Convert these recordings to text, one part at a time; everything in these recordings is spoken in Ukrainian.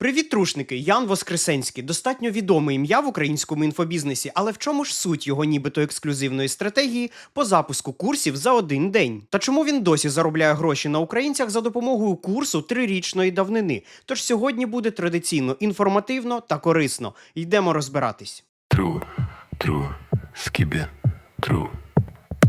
Привіт, трушники! Ян Воскресенський. Достатньо відоме ім'я в українському інфобізнесі, але в чому ж суть його нібито ексклюзивної стратегії по запуску курсів за один день? Та чому він досі заробляє гроші на українцях за допомогою курсу трирічної давнини? Тож сьогодні буде традиційно інформативно та корисно. Йдемо розбиратись. True, true, skibbe, true.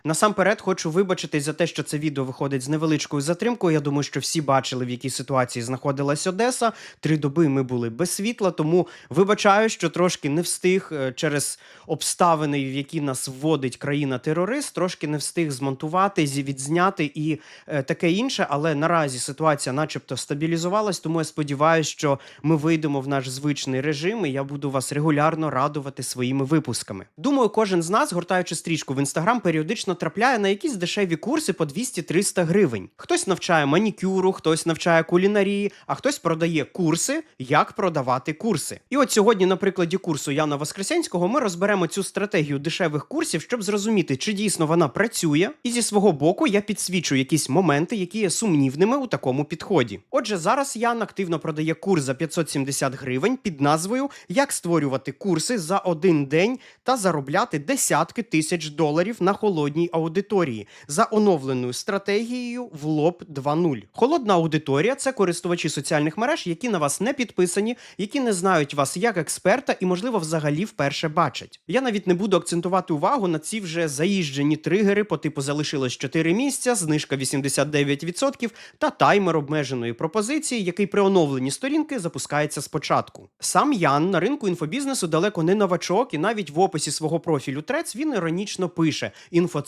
Насамперед хочу вибачитись за те, що це відео виходить з невеличкою затримкою. Я думаю, що всі бачили, в якій ситуації знаходилась Одеса. Три доби ми були без світла, тому вибачаю, що трошки не встиг е, через обставини, в які нас вводить країна-терорист, трошки не встиг змонтувати, зі- відзняти і е, таке інше. Але наразі ситуація, начебто, стабілізувалась, тому я сподіваюся, що ми вийдемо в наш звичний режим, і я буду вас регулярно радувати своїми випусками. Думаю, кожен з нас, гортаючи стрічку в інстаграм, періодично трапляє на якісь дешеві курси по 200-300 гривень. Хтось навчає манікюру, хтось навчає кулінарії, а хтось продає курси, як продавати курси. І от сьогодні, на прикладі курсу Яна Воскресенського, ми розберемо цю стратегію дешевих курсів, щоб зрозуміти, чи дійсно вона працює, і зі свого боку я підсвічу якісь моменти, які є сумнівними у такому підході. Отже, зараз Ян активно продає курс за 570 гривень під назвою Як створювати курси за один день та заробляти десятки тисяч доларів на холодній аудиторії за оновленою стратегією в лоб 2.0. Холодна аудиторія це користувачі соціальних мереж, які на вас не підписані, які не знають вас як експерта і, можливо, взагалі вперше бачать. Я навіть не буду акцентувати увагу на ці вже заїжджені тригери по типу залишилось 4 місця, знижка 89% та таймер обмеженої пропозиції, який при оновленні сторінки запускається спочатку. Сам Ян на ринку інфобізнесу далеко не новачок, і навіть в описі свого профілю Трец він іронічно пише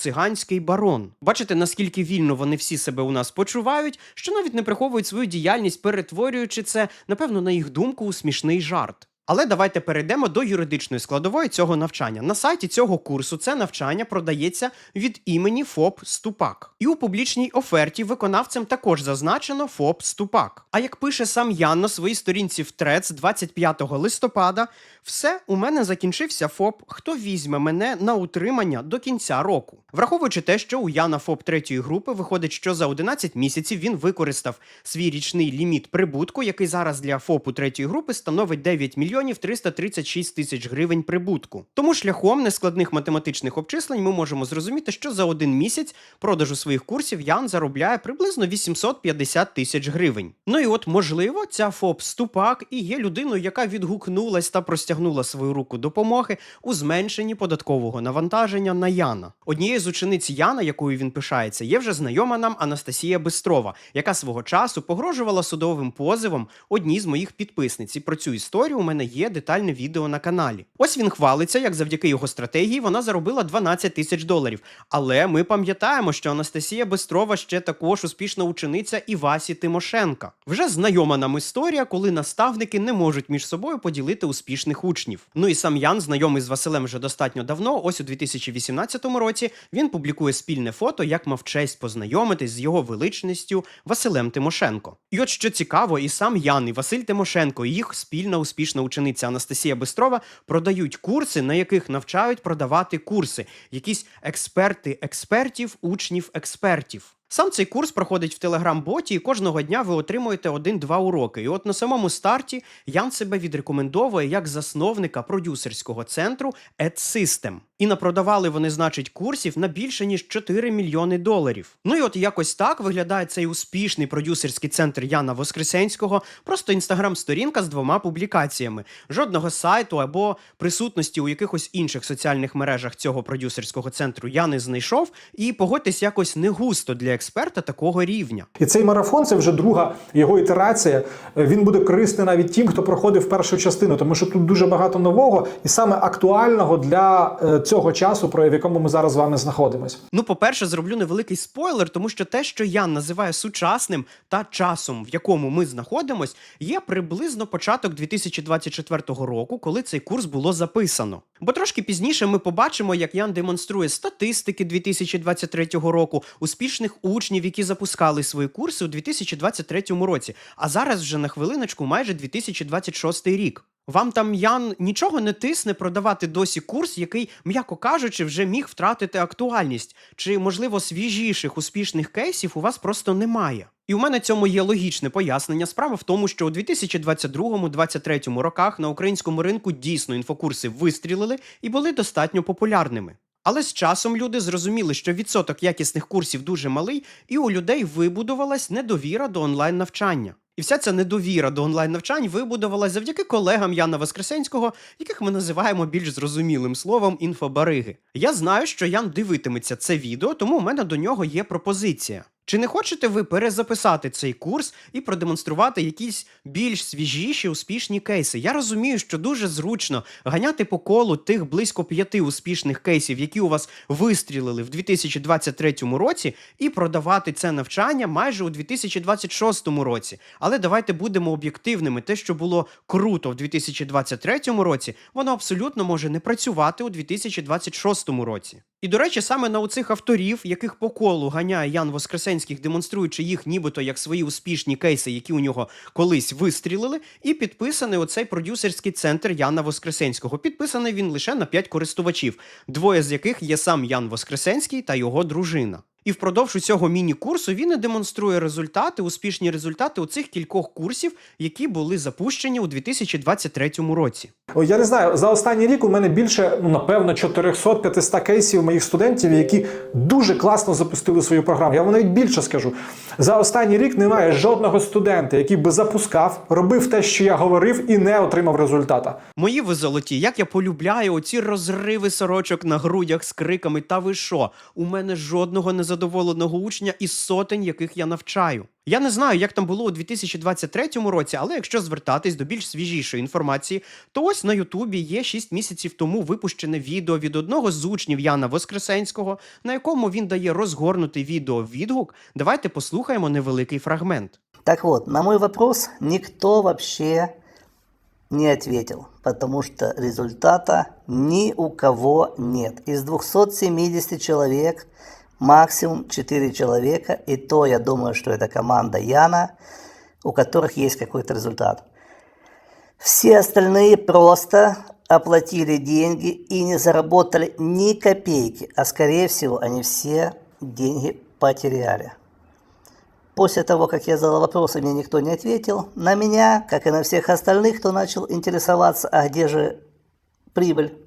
інфоциганський барон. Бачите, наскільки вільно вони всі себе у нас почувають, що навіть не приховують свою діяльність, перетворюючи це, напевно, на їх думку у смішний жарт. Але давайте перейдемо до юридичної складової цього навчання. На сайті цього курсу це навчання продається від імені ФОП Ступак. І у публічній оферті виконавцем також зазначено ФОП Ступак. А як пише сам Ян на своїй сторінці в Трец 25 листопада, все у мене закінчився ФОП. Хто візьме мене на утримання до кінця року? Враховуючи те, що у Яна ФОП третьої групи виходить, що за 11 місяців він використав свій річний ліміт прибутку, який зараз для ФОПу третьої групи становить 9 мільйонів 336 тисяч гривень прибутку. Тому шляхом нескладних математичних обчислень ми можемо зрозуміти, що за один місяць продажу своїх курсів Ян заробляє приблизно 850 тисяч гривень. Ну і от, можливо, ця ФОП Ступак і є людиною, яка відгукнулась та простягнула свою руку допомоги у зменшенні податкового навантаження на Яна. Однією з учениць Яна, якою він пишається, є вже знайома нам Анастасія Бистрова, яка свого часу погрожувала судовим позовом одній з моїх підписниць. І про цю історію у мене є детальне відео на каналі. Ось він хвалиться, як завдяки його стратегії вона заробила 12 тисяч доларів. Але ми пам'ятаємо, що Анастасія Бистрова ще також успішна учениця Івасі Тимошенка. Вже знайома нам історія, коли наставники не можуть між собою поділити успішних учнів. Ну і сам Ян, знайомий з Василем вже достатньо давно. Ось у 2018 році він публікує спільне фото, як мав честь познайомитись з його величністю Василем Тимошенко. І от що цікаво, і сам Ян, і Василь Тимошенко, і їх спільна успішна учениця Анастасія Бистрова продають курси, на яких навчають продавати курси, якісь експерти експертів, учнів експертів. Сам цей курс проходить в телеграм-боті, і кожного дня ви отримуєте один-два уроки. І от на самому старті Ян себе відрекомендовує як засновника продюсерського центру EdSystem. І напродавали вони, значить, курсів на більше ніж 4 мільйони доларів. Ну і от якось так виглядає цей успішний продюсерський центр Яна Воскресенського. Просто інстаграм-сторінка з двома публікаціями. Жодного сайту або присутності у якихось інших соціальних мережах цього продюсерського центру я не знайшов. І погодьтесь якось не густо для експерта такого рівня. І цей марафон це вже друга його ітерація. Він буде корисний навіть тим, хто проходив першу частину, тому що тут дуже багато нового і саме актуального для е, цього часу, про в якому ми зараз з вами знаходимося. Ну, по-перше, зроблю невеликий спойлер, тому що те, що я називаю сучасним та часом, в якому ми знаходимось, є приблизно початок 2024 року, коли цей курс було записано. Бо трошки пізніше ми побачимо, як Ян демонструє статистики 2023 року, успішних учнів, які запускали свої курси у 2023 році. А зараз вже на хвилиночку майже 2026 рік. Вам там Ян нічого не тисне продавати досі курс, який, м'яко кажучи, вже міг втратити актуальність, чи можливо свіжіших успішних кейсів у вас просто немає. І у мене цьому є логічне пояснення. Справа в тому, що у 2022-2023 роках на українському ринку дійсно інфокурси вистрілили і були достатньо популярними. Але з часом люди зрозуміли, що відсоток якісних курсів дуже малий, і у людей вибудувалась недовіра до онлайн навчання. І вся ця недовіра до онлайн навчань вибудувалась завдяки колегам Яна Воскресенського, яких ми називаємо більш зрозумілим словом інфобариги. Я знаю, що Ян дивитиметься це відео, тому у мене до нього є пропозиція. Чи не хочете ви перезаписати цей курс і продемонструвати якісь більш свіжіші успішні кейси? Я розумію, що дуже зручно ганяти по колу тих близько п'яти успішних кейсів, які у вас вистрілили в 2023 році, і продавати це навчання майже у 2026 році. Але давайте будемо об'єктивними. Те, що було круто в 2023 році, воно абсолютно може не працювати у 2026 році. І до речі, саме на оцих авторів, яких по колу ганяє Ян Воскресенських, демонструючи їх нібито як свої успішні кейси, які у нього колись вистрілили, і підписаний оцей продюсерський центр Яна Воскресенського. Підписаний він лише на 5 користувачів, двоє з яких є сам Ян Воскресенський та його дружина. І впродовж цього міні-курсу він і демонструє результати, успішні результати у цих кількох курсів, які були запущені у 2023 році. О, Я не знаю, за останній рік у мене більше, ну напевно, 400-500 кейсів моїх студентів, які дуже класно запустили свою програму. Я вам навіть більше скажу. За останній рік немає жодного студента, який би запускав, робив те, що я говорив, і не отримав результата. Мої ви золоті, як я полюбляю оці розриви сорочок на грудях з криками Та ви що? У мене жодного незадоволеного учня із сотень, яких я навчаю. Я не знаю, як там було у 2023 році, але якщо звертатись до більш свіжішої інформації, то ось на Ютубі є 6 місяців тому випущене відео від одного з учнів Яна Воскресенського, на якому він дає розгорнутий відео відгук. Давайте послухаємо невеликий фрагмент. Так вот, на мой вопрос никто вообще не ответил, потому что результата ни у кого нет. Из 270 человек максимум 4 человека, и то я думаю, что это команда Яна, у которых есть какой-то результат. Все остальные просто оплатили деньги и не заработали ни копейки, а скорее всего они все деньги потеряли. После того, как я задал вопросы, мне никто не ответил. На меня, как и на всех остальных, кто начал интересоваться, а где же прибыль,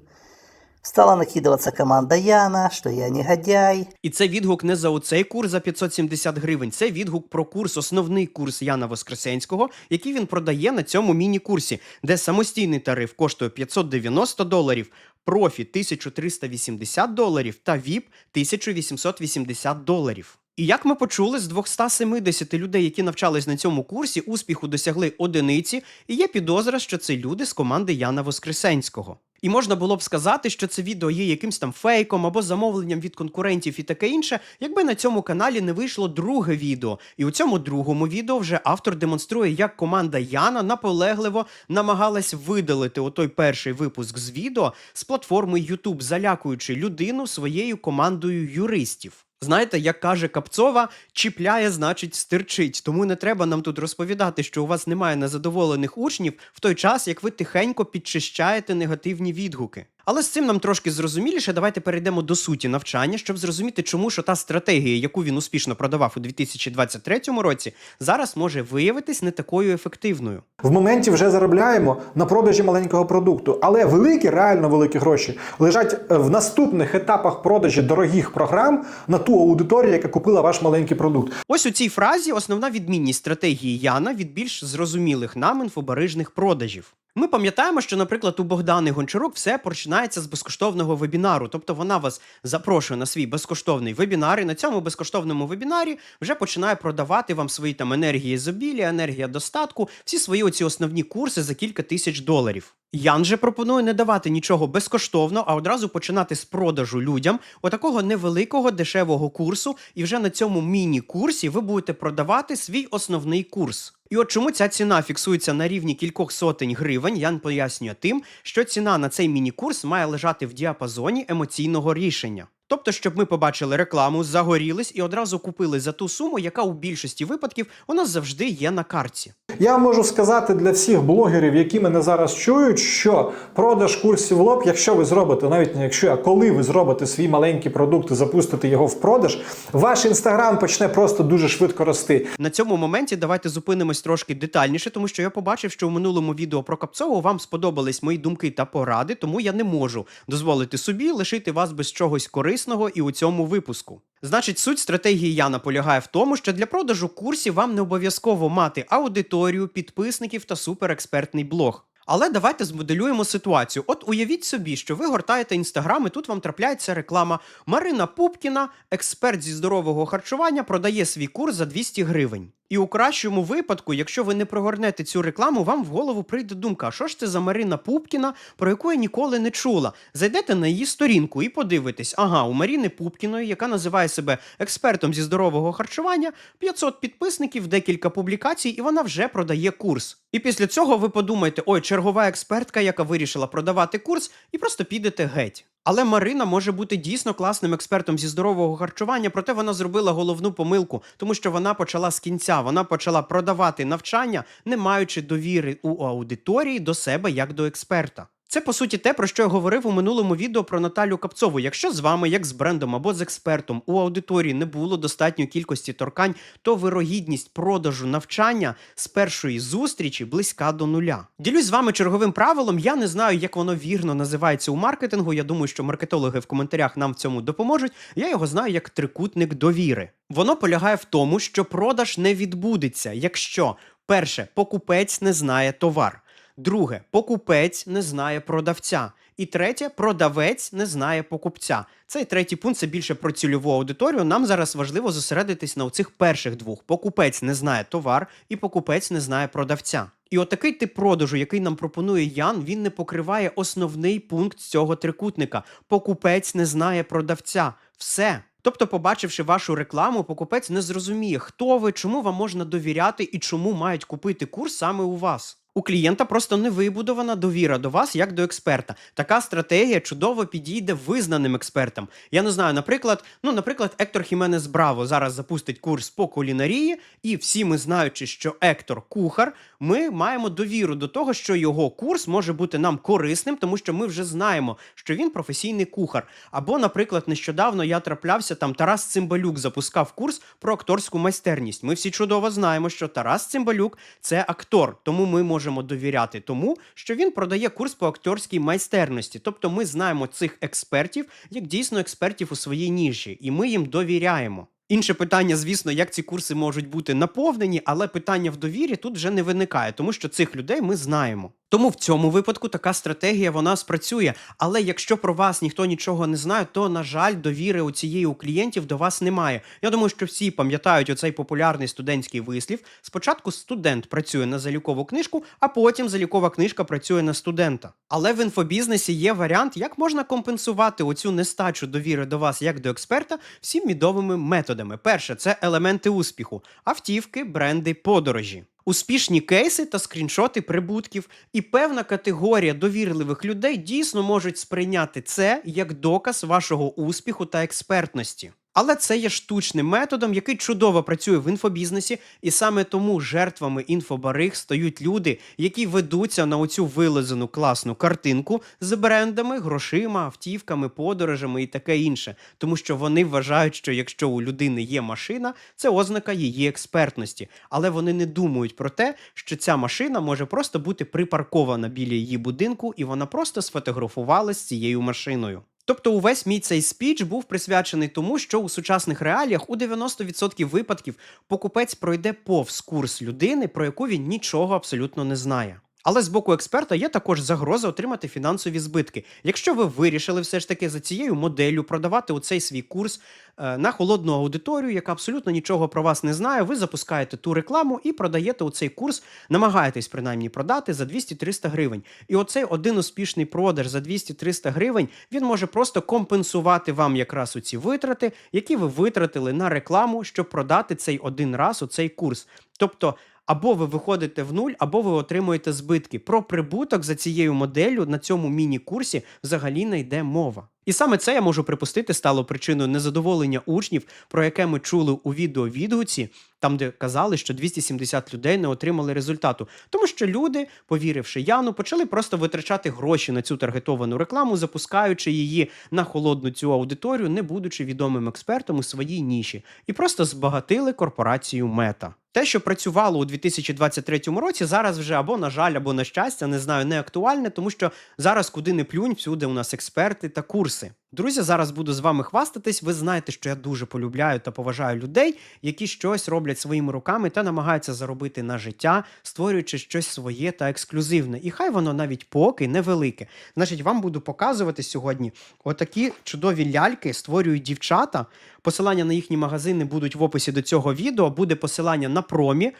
стала накидываться команда Яна, что я негодяй, І це відгук не за оцей курс за 570 гривень. Це відгук про курс, основний курс Яна Воскресенського, який він продає на цьому міні-курсі, де самостійний тариф коштує 590 доларів, профі 1380 доларів та ВІП 1880 доларів. І як ми почули, з 270 людей, які навчались на цьому курсі, успіху досягли одиниці, і є підозра, що це люди з команди Яна Воскресенського. І можна було б сказати, що це відео є якимсь там фейком або замовленням від конкурентів і таке інше, якби на цьому каналі не вийшло друге відео. І у цьому другому відео вже автор демонструє, як команда Яна наполегливо намагалась видалити отой перший випуск з відео з платформи YouTube, залякуючи людину своєю командою юристів. Знаєте, як каже Капцова, чіпляє, значить, стирчить. Тому не треба нам тут розповідати, що у вас немає незадоволених учнів в той час, як ви тихенько підчищаєте негативні відгуки. Але з цим нам трошки зрозуміліше. Давайте перейдемо до суті навчання, щоб зрозуміти, чому що та стратегія, яку він успішно продавав у 2023 році, зараз може виявитись не такою ефективною. В моменті вже заробляємо на продажі маленького продукту, але великі, реально великі гроші лежать е, в наступних етапах продажі дорогих програм на ту аудиторію, яка купила ваш маленький продукт. Ось у цій фразі основна відмінність стратегії Яна від більш зрозумілих нам інфобарижних продажів. Ми пам'ятаємо, що, наприклад, у Богдани Гончарук все починається з безкоштовного вебінару. Тобто вона вас запрошує на свій безкоштовний вебінар, і на цьому безкоштовному вебінарі вже починає продавати вам свої там енергії зобілі, енергія достатку, всі свої оці основні курси за кілька тисяч доларів. Ян же пропонує не давати нічого безкоштовно, а одразу починати з продажу людям отакого невеликого дешевого курсу, і вже на цьому міні-курсі ви будете продавати свій основний курс. І от чому ця ціна фіксується на рівні кількох сотень гривень, Ян пояснює тим, що ціна на цей міні-курс має лежати в діапазоні емоційного рішення. Тобто, щоб ми побачили рекламу, загорілись і одразу купили за ту суму, яка у більшості випадків у нас завжди є на картці. Я можу сказати для всіх блогерів, які мене зараз чують, що продаж курсів в лоб, якщо ви зробите, навіть не якщо, а коли ви зробите свій маленький продукт і запустите його в продаж, ваш інстаграм почне просто дуже швидко рости. На цьому моменті давайте зупинимось трошки детальніше, тому що я побачив, що у минулому відео про Капцову вам сподобались мої думки та поради, тому я не можу дозволити собі лишити вас без чогось корисного і у цьому випуску. Значить, суть стратегії Яна полягає в тому, що для продажу курсів вам не обов'язково мати аудиторію, підписників та суперекспертний блог. Але давайте змоделюємо ситуацію. От уявіть собі, що ви гортаєте інстаграм, і тут вам трапляється реклама. Марина Пупкіна, експерт зі здорового харчування, продає свій курс за 200 гривень. І у кращому випадку, якщо ви не прогорнете цю рекламу, вам в голову прийде думка: що ж це за Марина Пупкіна, про яку я ніколи не чула. Зайдете на її сторінку і подивитесь, ага, у Маріни Пупкіної, яка називає себе експертом зі здорового харчування, 500 підписників, декілька публікацій, і вона вже продає курс. І після цього ви подумаєте, ой, чергова експертка, яка вирішила продавати курс, і просто підете геть. Але Марина може бути дійсно класним експертом зі здорового харчування, проте вона зробила головну помилку, тому що вона почала з кінця, вона почала продавати навчання, не маючи довіри у аудиторії до себе як до експерта. Це по суті те, про що я говорив у минулому відео про Наталю Капцову. Якщо з вами, як з брендом або з експертом, у аудиторії не було достатньої кількості торкань, то вирогідність продажу навчання з першої зустрічі близька до нуля. Ділюсь з вами черговим правилом. Я не знаю, як воно вірно називається у маркетингу. Я думаю, що маркетологи в коментарях нам в цьому допоможуть. Я його знаю як трикутник довіри. Воно полягає в тому, що продаж не відбудеться, якщо перше покупець не знає товар. Друге, покупець не знає продавця. І третє, продавець не знає покупця. Цей третій пункт це більше про цільову аудиторію. Нам зараз важливо зосередитись на цих перших двох: покупець не знає товар, і покупець не знає продавця. І отакий тип продажу, який нам пропонує Ян, він не покриває основний пункт цього трикутника. Покупець не знає продавця. Все. Тобто, побачивши вашу рекламу, покупець не зрозуміє, хто ви, чому вам можна довіряти і чому мають купити курс саме у вас. У клієнта просто не вибудована довіра до вас як до експерта. Така стратегія чудово підійде визнаним експертам. Я не знаю, наприклад, ну, наприклад, Ектор Хіменес Браво зараз запустить курс по кулінарії, і всі ми знаючи, що Ектор кухар, ми маємо довіру до того, що його курс може бути нам корисним, тому що ми вже знаємо, що він професійний кухар. Або, наприклад, нещодавно я траплявся там Тарас Цимбалюк запускав курс про акторську майстерність. Ми всі чудово знаємо, що Тарас Цимбалюк це актор, тому ми можемо довіряти тому, що він продає курс по акторській майстерності. Тобто ми знаємо цих експертів як дійсно експертів у своїй ніші, і ми їм довіряємо. Інше питання, звісно, як ці курси можуть бути наповнені, але питання в довірі тут вже не виникає, тому що цих людей ми знаємо. Тому в цьому випадку така стратегія вона спрацює. Але якщо про вас ніхто нічого не знає, то на жаль, довіри у цієї у клієнтів до вас немає. Я думаю, що всі пам'ятають оцей популярний студентський вислів. Спочатку студент працює на залікову книжку, а потім залікова книжка працює на студента. Але в інфобізнесі є варіант, як можна компенсувати оцю нестачу довіри до вас як до експерта всім відомими методами. Перше це елементи успіху: автівки, бренди, подорожі. Успішні кейси та скріншоти прибутків, і певна категорія довірливих людей дійсно можуть сприйняти це як доказ вашого успіху та експертності. Але це є штучним методом, який чудово працює в інфобізнесі, і саме тому жертвами інфобариг стають люди, які ведуться на оцю вилизану класну картинку з брендами, грошима, автівками, подорожами і таке інше. Тому що вони вважають, що якщо у людини є машина, це ознака її експертності. Але вони не думають про те, що ця машина може просто бути припаркована біля її будинку, і вона просто сфотографувалась цією машиною. Тобто, увесь мій цей спіч був присвячений тому, що у сучасних реаліях у 90% випадків покупець пройде повз курс людини, про яку він нічого абсолютно не знає. Але з боку експерта є також загроза отримати фінансові збитки. Якщо ви вирішили все ж таки за цією моделлю продавати оцей свій курс е, на холодну аудиторію, яка абсолютно нічого про вас не знає, ви запускаєте ту рекламу і продаєте оцей курс, намагаєтесь принаймні продати за 200-300 гривень. І оцей один успішний продаж за 200-300 гривень він може просто компенсувати вам якраз у ці витрати, які ви витратили на рекламу, щоб продати цей один раз оцей курс. Тобто. Або ви виходите в нуль, або ви отримуєте збитки. Про прибуток за цією моделлю на цьому міні-курсі взагалі не йде мова. І саме це я можу припустити стало причиною незадоволення учнів, про яке ми чули у відео відгуці, там де казали, що 270 людей не отримали результату, тому що люди, повіривши Яну, почали просто витрачати гроші на цю таргетовану рекламу, запускаючи її на холодну цю аудиторію, не будучи відомим експертом у своїй ніші, і просто збагатили корпорацію Мета. Те, що працювало у 2023 році, зараз вже або на жаль, або на щастя, не знаю, не актуальне, тому що зараз куди не плюнь, всюди у нас експерти та курси. Друзі, зараз буду з вами хвастатись. Ви знаєте, що я дуже полюбляю та поважаю людей, які щось роблять своїми руками та намагаються заробити на життя, створюючи щось своє та ексклюзивне. І хай воно навіть поки невелике. Значить, вам буду показувати сьогодні отакі чудові ляльки створюють дівчата. Посилання на їхні магазини будуть в описі до цього відео. Буде посилання на промі.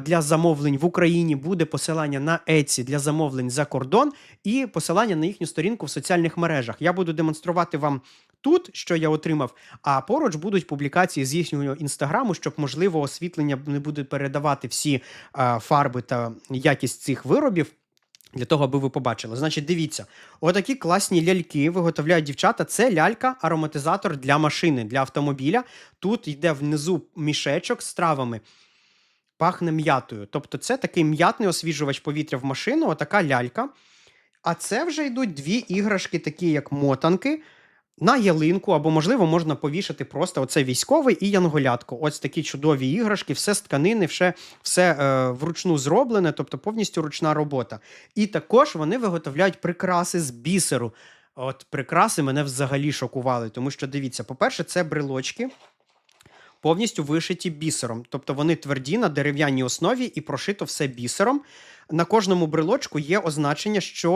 Для замовлень в Україні буде посилання на Etsy для замовлень за кордон і посилання на їхню сторінку в соціальних мережах. Я буду демонструвати вам тут, що я отримав, а поруч будуть публікації з їхнього інстаграму, щоб можливо освітлення не буде передавати всі фарби та якість цих виробів. Для того, аби ви побачили. Значить, дивіться, отакі класні ляльки виготовляють дівчата. Це лялька-ароматизатор для машини, для автомобіля. Тут йде внизу мішечок з травами. Пахне м'ятою. Тобто, це такий м'ятний освіжувач повітря в машину, отака лялька. А це вже йдуть дві іграшки, такі як мотанки, на ялинку, або, можливо, можна повішати просто оце військовий і янголятко. Ось такі чудові іграшки, все з тканини, все, все е, вручну зроблене, тобто повністю ручна робота. І також вони виготовляють прикраси з бісеру. От прикраси мене взагалі шокували, тому що дивіться, по-перше, це брелочки. Повністю вишиті бісером, тобто вони тверді на дерев'яній основі і прошито все бісером. На кожному брелочку є означення, що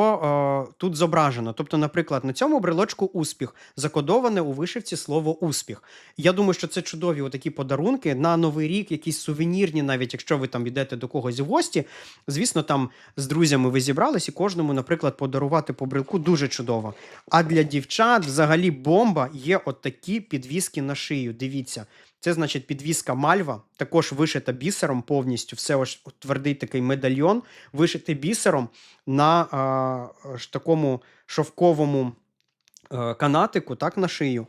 е, тут зображено. Тобто, наприклад, на цьому брелочку успіх закодоване у вишивці слово успіх. Я думаю, що це чудові отакі подарунки на новий рік, якісь сувенірні, навіть якщо ви там йдете до когось в гості. Звісно, там з друзями ви зібрались і кожному, наприклад, подарувати по брелку дуже чудово. А для дівчат, взагалі, бомба є от такі підвіски на шию. Дивіться. Це значить підвіска мальва, також вишита бісером повністю. Все ось твердий такий медальйон, вишитий бісером на а, ж такому шовковому е, канатику, так, на шию.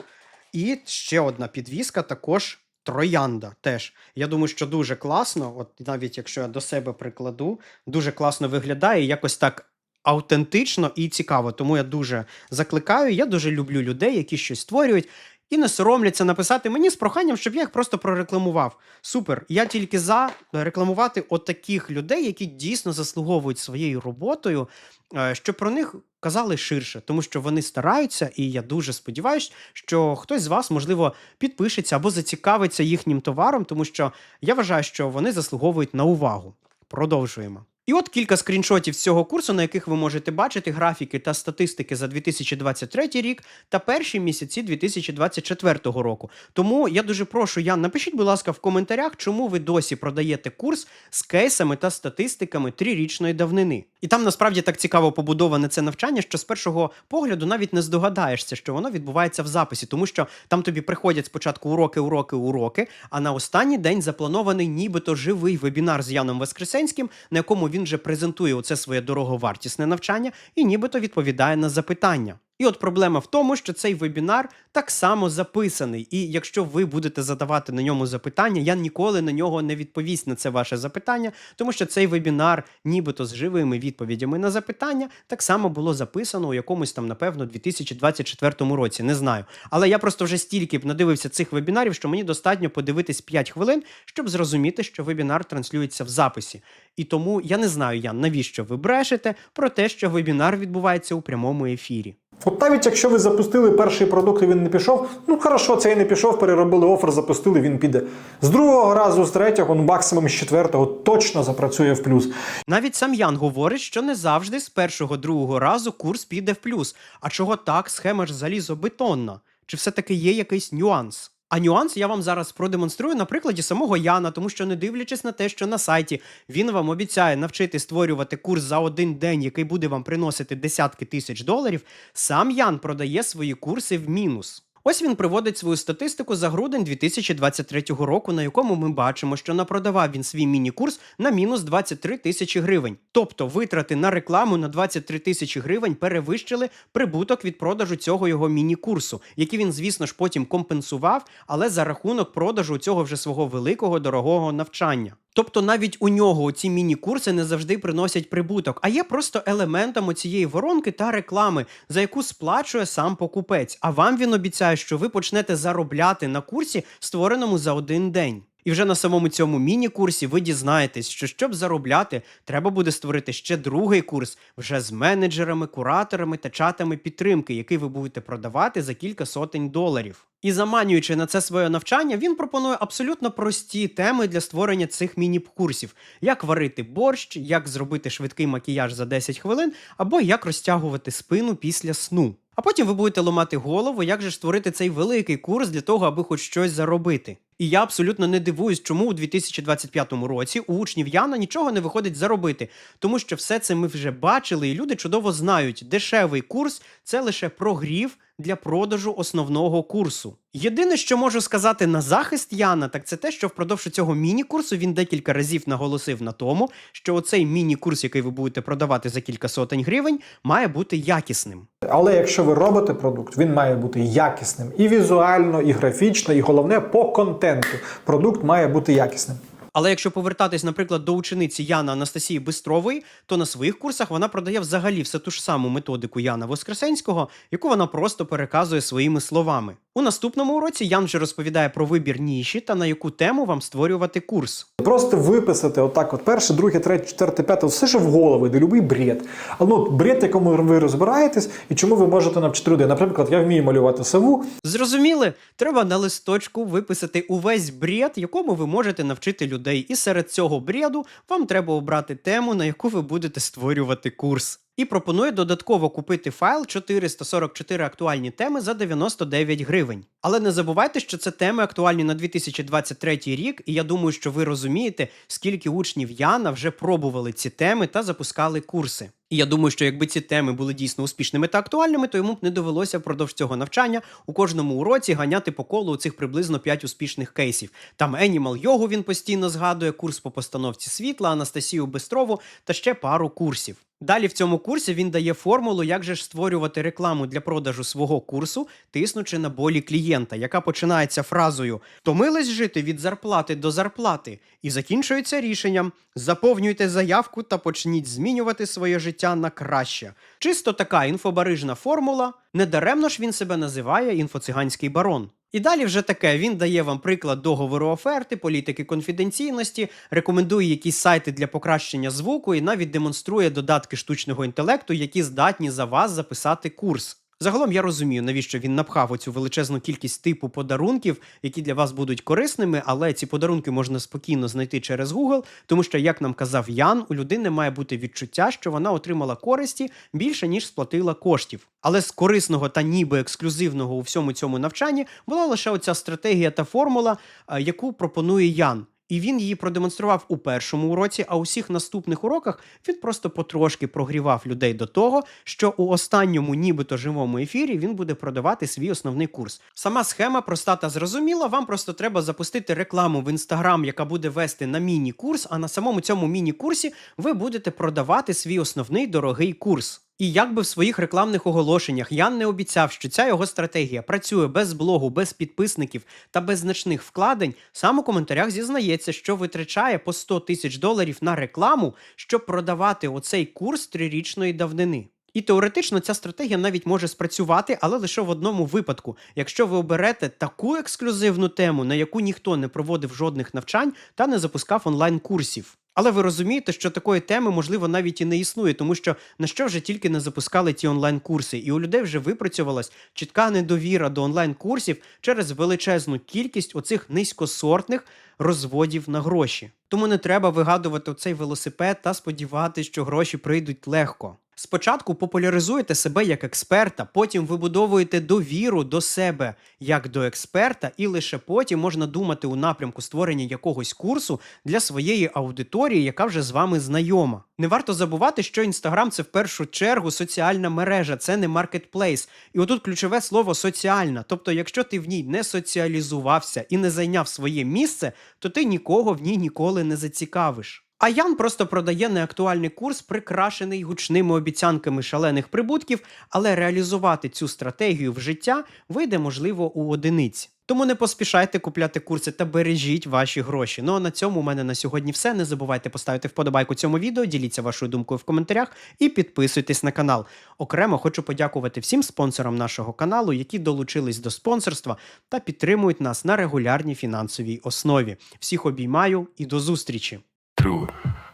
І ще одна підвіска, також троянда. Теж. Я думаю, що дуже класно, от навіть якщо я до себе прикладу, дуже класно виглядає, якось так. Автентично і цікаво, тому я дуже закликаю. Я дуже люблю людей, які щось створюють і не соромляться написати мені з проханням, щоб я їх просто прорекламував. Супер. Я тільки за рекламувати от таких людей, які дійсно заслуговують своєю роботою, е, щоб про них казали ширше, тому що вони стараються, і я дуже сподіваюся, що хтось з вас, можливо, підпишеться або зацікавиться їхнім товаром, тому що я вважаю, що вони заслуговують на увагу. Продовжуємо. І от кілька скріншотів з цього курсу, на яких ви можете бачити графіки та статистики за 2023 рік та перші місяці 2024 року. Тому я дуже прошу, Ян, напишіть, будь ласка, в коментарях, чому ви досі продаєте курс з кейсами та статистиками трирічної давнини. І там насправді так цікаво побудоване це навчання, що з першого погляду навіть не здогадаєшся, що воно відбувається в записі, тому що там тобі приходять спочатку уроки, уроки, уроки, а на останній день запланований нібито живий вебінар з Яном Воскресенським, на якому він же презентує оце своє дороговартісне навчання і нібито відповідає на запитання. І от проблема в тому, що цей вебінар так само записаний. І якщо ви будете задавати на ньому запитання, я ніколи на нього не відповість на це ваше запитання, тому що цей вебінар, нібито з живими відповідями на запитання, так само було записано у якомусь там, напевно, 2024 році. Не знаю. Але я просто вже стільки б надивився цих вебінарів, що мені достатньо подивитись 5 хвилин, щоб зрозуміти, що вебінар транслюється в записі. І тому я не знаю, Ян, навіщо ви брешете про те, що вебінар відбувається у прямому ефірі. От навіть якщо ви запустили перший продукт і він не пішов, ну хорошо, цей не пішов, переробили офер, запустили, він піде. З другого разу, з третього, ну максимум з четвертого точно запрацює в плюс. Навіть сам Ян говорить, що не завжди з першого другого разу курс піде в плюс. А чого так, схема ж залізобетонна? Чи все-таки є якийсь нюанс? А нюанс я вам зараз продемонструю на прикладі самого Яна, тому що не дивлячись на те, що на сайті він вам обіцяє навчити створювати курс за один день, який буде вам приносити десятки тисяч доларів, сам Ян продає свої курси в мінус. Ось він приводить свою статистику за грудень 2023 року, на якому ми бачимо, що напродавав він свій міні-курс на мінус 23 тисячі гривень. Тобто витрати на рекламу на 23 тисячі гривень перевищили прибуток від продажу цього його міні-курсу, який він, звісно ж, потім компенсував, але за рахунок продажу цього вже свого великого дорогого навчання. Тобто навіть у нього ці міні-курси не завжди приносять прибуток, а є просто елементом цієї воронки та реклами, за яку сплачує сам покупець. А вам він обіцяє, що ви почнете заробляти на курсі, створеному за один день. І вже на самому цьому міні-курсі ви дізнаєтесь, що щоб заробляти, треба буде створити ще другий курс вже з менеджерами, кураторами та чатами підтримки, який ви будете продавати за кілька сотень доларів. І заманюючи на це своє навчання, він пропонує абсолютно прості теми для створення цих міні-курсів: як варити борщ, як зробити швидкий макіяж за 10 хвилин, або як розтягувати спину після сну. А потім ви будете ламати голову, як же створити цей великий курс для того, аби хоч щось заробити. І я абсолютно не дивуюсь, чому у 2025 році у учнів Яна нічого не виходить заробити, тому що все це ми вже бачили, і люди чудово знають, дешевий курс це лише прогрів для продажу основного курсу. Єдине, що можу сказати на захист Яна, так це те, що впродовж цього міні-курсу він декілька разів наголосив на тому, що оцей міні-курс, який ви будете продавати за кілька сотень гривень, має бути якісним. Але якщо ви робите продукт, він має бути якісним і візуально, і графічно, і головне по контенту. Продукт має бути якісним. Але якщо повертатись, наприклад, до учениці Яна Анастасії Бистрової, то на своїх курсах вона продає взагалі все ту ж саму методику Яна Воскресенського, яку вона просто переказує своїми словами. У наступному уроці Ян вже розповідає про вибір ніші та на яку тему вам створювати курс. Просто виписати отак, от перше, друге, третє, четверте, п'яте, все що в голову, йде любий бред. Але ну, бред, якому ви розбираєтесь, і чому ви можете навчити людей. Наприклад, я вмію малювати сову, Зрозуміли? Треба на листочку виписати увесь бред, якому ви можете навчити людей. І серед цього бреду вам треба обрати тему, на яку ви будете створювати курс. І пропонує додатково купити файл 444 актуальні теми за 99 гривень. Але не забувайте, що це теми актуальні на 2023 рік, і я думаю, що ви розумієте, скільки учнів Яна вже пробували ці теми та запускали курси. І я думаю, що якби ці теми були дійсно успішними та актуальними, то йому б не довелося впродовж цього навчання у кожному уроці ганяти по колу цих приблизно 5 успішних кейсів. Там Animal Йогу він постійно згадує, курс по постановці світла, Анастасію Бистрову та ще пару курсів. Далі в цьому курсі він дає формулу, як же ж створювати рекламу для продажу свого курсу, тиснучи на болі клієнта, яка починається фразою «Томились жити від зарплати до зарплати і закінчується рішенням заповнюйте заявку та почніть змінювати своє життя на краще. Чисто така інфобарижна формула. Недаремно ж він себе називає інфоциганський барон. І далі вже таке. Він дає вам приклад договору оферти, політики конфіденційності, рекомендує якісь сайти для покращення звуку і навіть демонструє додатки штучного інтелекту, які здатні за вас записати курс. Загалом я розумію, навіщо він напхав оцю величезну кількість типу подарунків, які для вас будуть корисними, але ці подарунки можна спокійно знайти через Google, тому що, як нам казав Ян, у людини має бути відчуття, що вона отримала користі більше ніж сплатила коштів. Але з корисного та ніби ексклюзивного у всьому цьому навчанні була лише оця стратегія та формула, е, яку пропонує Ян. І він її продемонстрував у першому уроці, а у всіх наступних уроках він просто потрошки прогрівав людей до того, що у останньому, нібито живому ефірі, він буде продавати свій основний курс. Сама схема проста та зрозуміла. Вам просто треба запустити рекламу в інстаграм, яка буде вести на міні-курс. А на самому цьому міні-курсі ви будете продавати свій основний дорогий курс. І якби в своїх рекламних оголошеннях Ян не обіцяв, що ця його стратегія працює без блогу, без підписників та без значних вкладень, сам у коментарях зізнається, що витрачає по 100 тисяч доларів на рекламу, щоб продавати оцей курс трирічної давнини. І теоретично ця стратегія навіть може спрацювати, але лише в одному випадку, якщо ви оберете таку ексклюзивну тему, на яку ніхто не проводив жодних навчань та не запускав онлайн-курсів. Але ви розумієте, що такої теми можливо навіть і не існує, тому що на що вже тільки не запускали ті онлайн-курси, і у людей вже випрацювалась чітка недовіра до онлайн-курсів через величезну кількість оцих низькосортних розводів на гроші. Тому не треба вигадувати цей велосипед та сподіватися, що гроші прийдуть легко. Спочатку популяризуєте себе як експерта, потім вибудовуєте довіру до себе як до експерта, і лише потім можна думати у напрямку створення якогось курсу для своєї аудиторії, яка вже з вами знайома. Не варто забувати, що інстаграм це в першу чергу соціальна мережа, це не маркетплейс. І отут ключове слово соціальна. Тобто, якщо ти в ній не соціалізувався і не зайняв своє місце, то ти нікого в ній ніколи не зацікавиш. А Ян просто продає неактуальний курс, прикрашений гучними обіцянками шалених прибутків, але реалізувати цю стратегію в життя вийде можливо у одиниці. Тому не поспішайте купляти курси та бережіть ваші гроші. Ну а на цьому у мене на сьогодні все. Не забувайте поставити вподобайку цьому відео, діліться вашою думкою в коментарях і підписуйтесь на канал. Окремо хочу подякувати всім спонсорам нашого каналу, які долучились до спонсорства та підтримують нас на регулярній фінансовій основі. Всіх обіймаю і до зустрічі! Тру,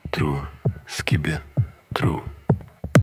тру, скибе, тру.